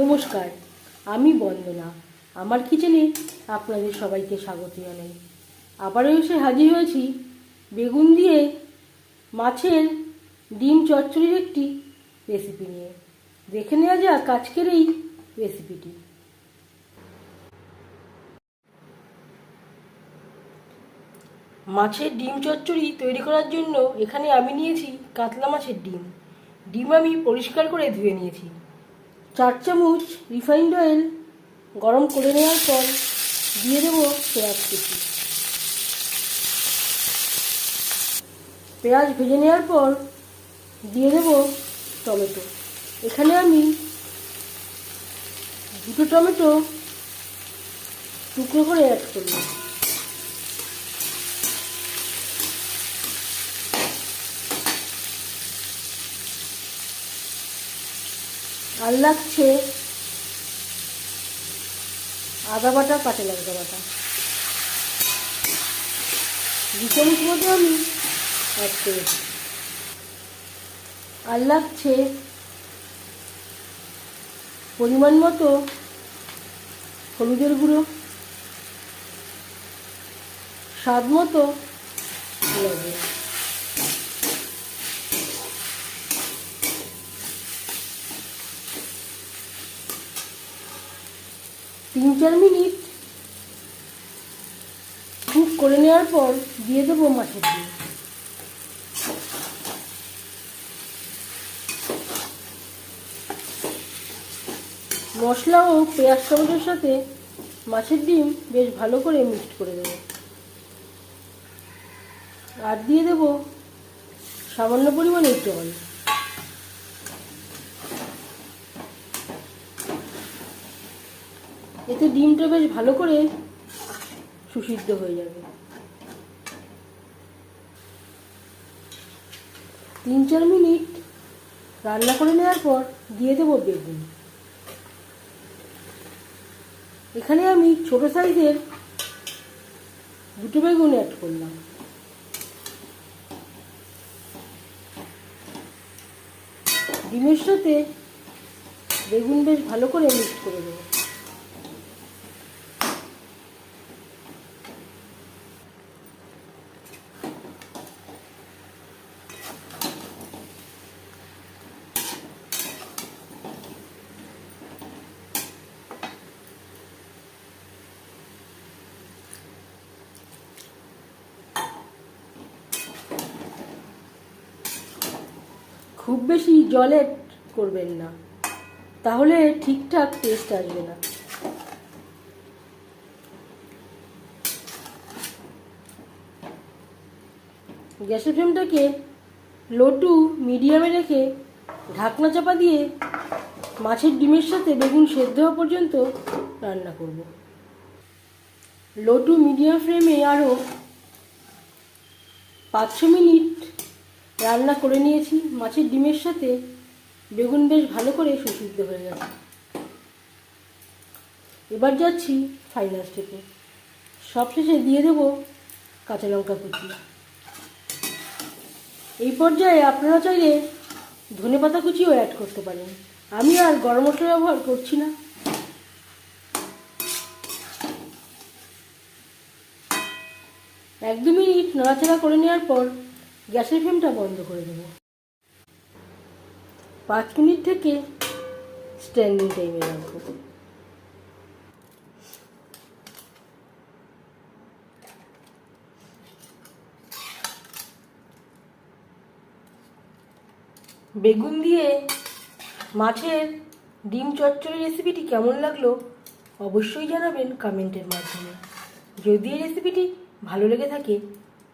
নমস্কার, আমি বন্দনা। আমার কিচেনে আপনাদের সবাইকে স্বাগত জানাই। আবারও এসে হাজির হয়েছি বেগুন দিয়ে মাছের ডিম চচ্চড়ির একটি রেসিপি নিয়ে। দেখে নেওয়া যাক আজকের এই রেসিপিটি মাছের ডিম চচ্চড়ি তৈরি করার জন্য এখানে আমি নিয়েছি কাতলা মাছের ডিম। ডিম আমি পরিষ্কার করে ধুয়ে নিয়েছি। চার চামচ রিফাইন্ড অয়েল গরম করে নেওয়ার পর দিয়ে দেবো পেঁয়াজ কুচি। পেঁয়াজ ভেজে নেওয়ার পর দিয়ে দেবো টমেটো। এখানে আমি দুটো টমেটো টুকরো করে অ্যাড করলাম আর লাগছে। আদা বাটা, কাঁচা লঙ্কা বাটা। দু চামচ আমি অ্যাড করেছি আর লাগছে। পরিমাণ মতো হলুদের গুঁড়ো। স্বাদ মতো তিন চার মিনিট কুক করে নেওয়ার পর দিয়ে দেবো মাছের ডিম মশলা ও পেঁয়াজ টমেটোর সাথে মাছের ডিম বেশ ভালো করে মিক্সড করে দেবো আর দিয়ে দেবো সামান্য পরিমাণে জল। এতে ডিমটা বেশ ভালো করে সুসিদ্ধ হয়ে যাবে। তিন চার মিনিট রান্না করে নেওয়ার পর দিয়ে দেবো বেগুন। এখানে আমি ছোট সাইজের দুটো বেগুন অ্যাড করলাম। ডিমের সাথে বেগুন বেশ ভালো করে মিক্স করে দেবো। খুব বেশি জলে করবেন না। তাহলে ঠিকঠাক টেস্ট আসবে না। গ্যাসের ফ্লেমটাকে লো টু মিডিয়ামে রেখে ঢাকনা চাপা দিয়ে মাছের ডিমের সাথে বেগুন সেদ্ধ হওয়া পর্যন্ত রান্না করব। লো টু মিডিয়াম ফ্লেমে আরও পাঁচশো মিনিট রান্না করে নিয়েছি, মাছের ডিমের সাথে বেগুন বেশ ভালো করে সুসিদ্ধ হয়ে গেছে। এবার যাচ্ছি ফাইনাল স্টেপে সবশেষে দিয়ে দেব কাঁচা লঙ্কা কুচি। এই পর্যায়ে আপনারা চাইলে ধনে পাতা কুচিও অ্যাড করতে পারেন। আমি আর গরম মশলা ব্যবহার করছি না। এক দু মিনিট নাড়াচাড়া করে নেওয়ার পর গ্যাসের ফ্লেমটা বন্ধ করে দেবো। পাঁচ মিনিট থেকে স্ট্যান্ডিং টাইমে রাখব। বেগুন দিয়ে মাছের ডিম চচ্চড়ি রেসিপিটি কেমন লাগল অবশ্যই জানাবেন কমেন্টের মাধ্যমে। যদি এই রেসিপিটি ভালো লেগে থাকে